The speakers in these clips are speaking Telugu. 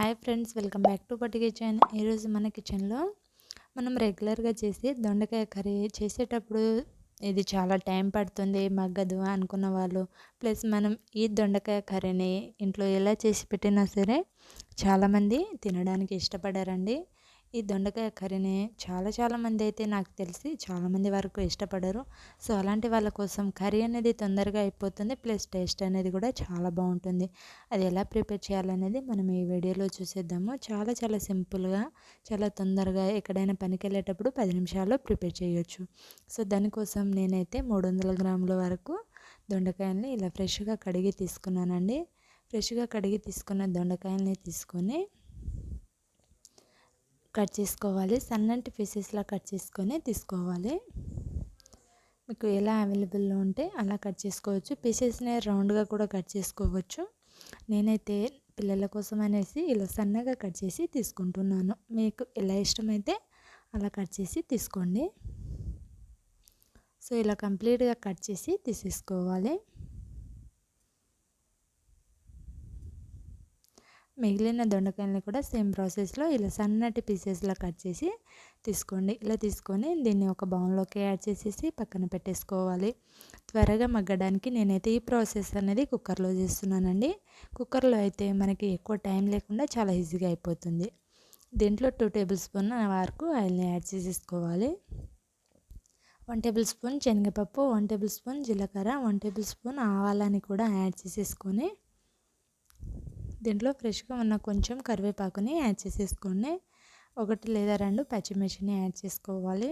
Hi friends welcome back to Patti kitchen. ఈరోజు మన కిచెన్లో మనం రెగ్యులర్గా చేసి దొండకాయ కర్రీ చేసేటప్పుడు ఇది చాలా టైం పడుతుంది మగ్గదు అనుకున్న వాళ్ళు. ప్లస్ మనం ఈ దొండకాయ కర్రీని ఇంట్లో ఎలా చేసి పెట్టినా సరే చాలామంది తినడానికి ఇష్టపడారండి. ఈ దొండకాయ కర్రీని చాలా చాలా మంది అయితే నాకు తెలిసి చాలామంది వరకు ఇష్టపడరు. సో అలాంటి వాళ్ళ కోసం కర్రీ అనేది తొందరగా అయిపోతుంది. ప్లస్ టేస్ట్ అనేది కూడా చాలా బాగుంటుంది. అది ఎలా ప్రిపేర్ చేయాలనేది మనం ఈ వీడియోలో చూసేద్దాము. చాలా చాలా సింపుల్గా చాలా తొందరగా ఎక్కడైనా పనికి వెళ్ళేటప్పుడు పది నిమిషాల్లో ప్రిపేర్ చేయొచ్చు. సో దానికోసం నేనైతే మూడు వందల గ్రాముల వరకు దొండకాయల్ని ఇలా ఫ్రెష్గా కడిగి తీసుకున్నానండి. ఫ్రెష్గా కడిగి తీసుకున్న దొండకాయల్ని తీసుకొని కట్ చేసుకోవాలి. సన్నటి పీసెస్లా కట్ చేసుకొని తీసుకోవాలి. మీకు ఎలా అవైలబుల్లో ఉంటే అలా కట్ చేసుకోవచ్చు. పీసెస్ని రౌండ్గా కూడా కట్ చేసుకోవచ్చు. నేనైతే పిల్లల కోసం అనేసి ఇలా సన్నగా కట్ చేసి తీసుకుంటున్నాను. మీకు ఎలా ఇష్టమైతే అలా కట్ చేసి తీసుకోండి. సో ఇలా కంప్లీట్గా కట్ చేసి తీసేసుకోవాలి. మిగిలిన దొండకాయలని కూడా సేమ్ ప్రాసెస్లో ఇలా సన్నటి పీసెస్లో కట్ చేసి తీసుకోండి. ఇలా తీసుకొని దీన్ని ఒక బౌన్లోకి యాడ్ చేసేసి పక్కన పెట్టేసుకోవాలి. త్వరగా మగ్గడానికి నేనైతే ఈ ప్రాసెస్ అనేది కుక్కర్లో చేస్తున్నానండి. కుక్కర్లో అయితే మనకి ఎక్కువ టైం లేకుండా చాలా ఈజీగా అయిపోతుంది. దీంట్లో టూ టేబుల్ స్పూన్ వరకు ఆయిల్ని యాడ్ చేసేసుకోవాలి. వన్ టేబుల్ స్పూన్ శనగపప్పు వన్ టేబుల్ స్పూన్ జీలకర్ర వన్ టేబుల్ స్పూన్ ఆవాలని కూడా యాడ్ చేసేసుకొని దీంట్లో ఫ్రెష్గా ఉన్న కొంచెం కరివేపాకుని యాడ్ చేసేసుకోండి. ఒకటి లేదా రెండు పచ్చిమిర్చిని యాడ్ చేసుకోవాలి.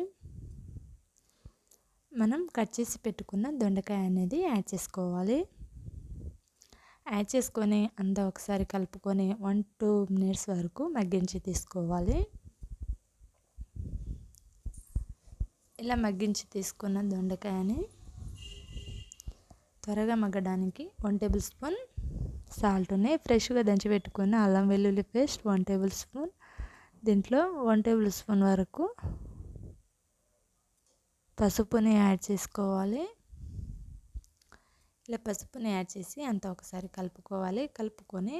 మనం కట్ చేసి పెట్టుకున్న దొండకాయ అనేది యాడ్ చేసుకోవాలి. యాడ్ చేసుకొని అంతా ఒకసారి కలుపుకొని వన్ టూ మినిట్స్ వరకు మగ్గించి తీసుకోవాలి. ఇలా మగ్గించి తీసుకున్న దొండకాయని త్వరగా మగ్గడానికి వన్ టేబుల్ స్పూన్ సాల్ట్ని ఫ్రెష్గా దంచి పెట్టుకున్న అల్లం వెల్లుల్లి పేస్ట్ వన్ టేబుల్ స్పూన్. దీంట్లో వన్ టేబుల్ స్పూన్ వరకు పసుపుని యాడ్ చేసుకోవాలి. ఇలా పసుపుని యాడ్ చేసి అంతా ఒకసారి కలుపుకోవాలి. కలుపుకొని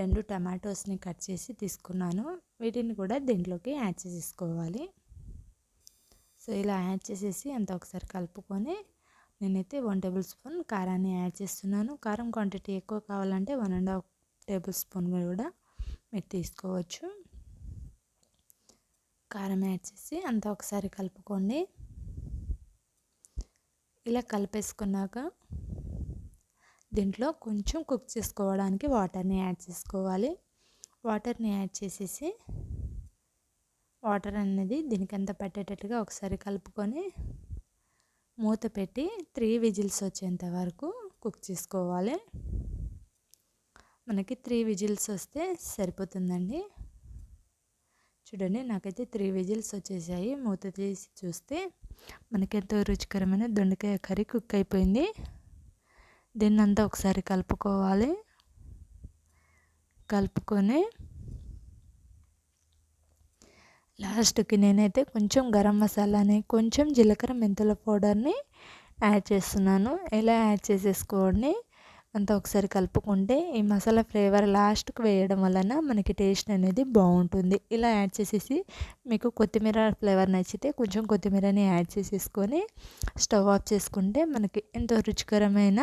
రెండు టమాటోస్ని కట్ చేసి తీసుకున్నాను. వీటిని కూడా దీంట్లోకి యాడ్ చేసేసుకోవాలి. సో ఇలా యాడ్ చేసేసి అంతా ఒకసారి కలుపుకొని నేనైతే వన్ టేబుల్ స్పూన్ కారాన్ని యాడ్ చేస్తున్నాను. కారం క్వాంటిటీ ఎక్కువ కావాలంటే one and half tablespoon కూడా మీరు తీసుకోవచ్చు. కారం యాడ్ చేసి అంతా ఒకసారి కలుపుకోండి. ఇలా కలిపేసుకున్నాక దీంట్లో కొంచెం కుక్ చేసుకోవడానికి వాటర్ని యాడ్ చేసుకోవాలి. వాటర్ని యాడ్ చేసేసి వాటర్ అనేది దీనికంతా పట్టేటట్టుగా ఒకసారి కలుపుకొని మూత పెట్టి త్రీ విజిల్స్ వచ్చేంత వరకు కుక్ చేసుకోవాలి. మనకి త్రీ విజిల్స్ వస్తే సరిపోతుందండి. చూడండి నాకైతే త్రీ విజిల్స్ వచ్చేసాయి. మూత తీసి చూస్తే మనకెంతో రుచికరమైన దొండకాయ కర్రీ కుక్ అయిపోయింది. దీన్నంతా ఒకసారి కలుపుకోవాలి. కలుపుకొని లాస్ట్కి నేనైతే కొంచెం గరం మసాలాని కొంచెం జీలకర్ర మెంతుల పౌడర్ని యాడ్ చేస్తున్నాను. ఇలా యాడ్ చేసేసుకోండి? అంతా ఒకసారి కలుపుకుంటే ఈ మసాలా ఫ్లేవర్ లాస్ట్కి వేయడం వలన మనకి టేస్ట్ అనేది బాగుంటుంది. ఇలా యాడ్ చేసేసి మీకు కొత్తిమీర ఫ్లేవర్ నచ్చితే కొంచెం కొత్తిమీరని యాడ్ చేసేసుకొని స్టవ్ ఆఫ్ చేసుకుంటే మనకి ఎంతో రుచికరమైన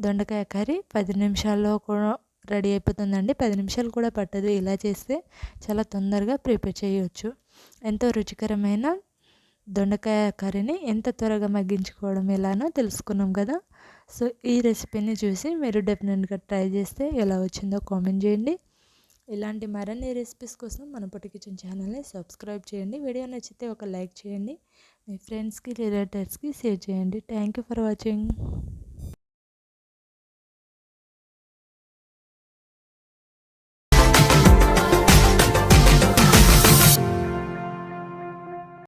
దొండకాయ కర్రీ పది నిమిషాల్లో కూడా రెడీ అయిపోతుందండి. పది నిమిషాలు కూడా పట్టదు. ఇలా చేస్తే చాలా తొందరగా ప్రిపేర్ చేయవచ్చు ఎంతో రుచికరమైన దొండకాయ కర్రీని ఎంత త్వరగా మగ్గించుకోవడం ఎలానో తెలుసుకున్నాం కదా. సో ఈ రెసిపీని చూసి మీరు డెఫినెట్గా ట్రై చేస్తే ఎలా వచ్చిందో కామెంట్ చేయండి. ఇలాంటి మరిన్ని రెసిపీస్ కోసం మన పొట్టి కిచెన్ ఛానల్ని సబ్స్క్రైబ్ చేయండి. వీడియో నచ్చితే ఒక లైక్ చేయండి. మీ ఫ్రెండ్స్కి రిలేటివ్స్కి షేర్ చేయండి. Thank you for watching.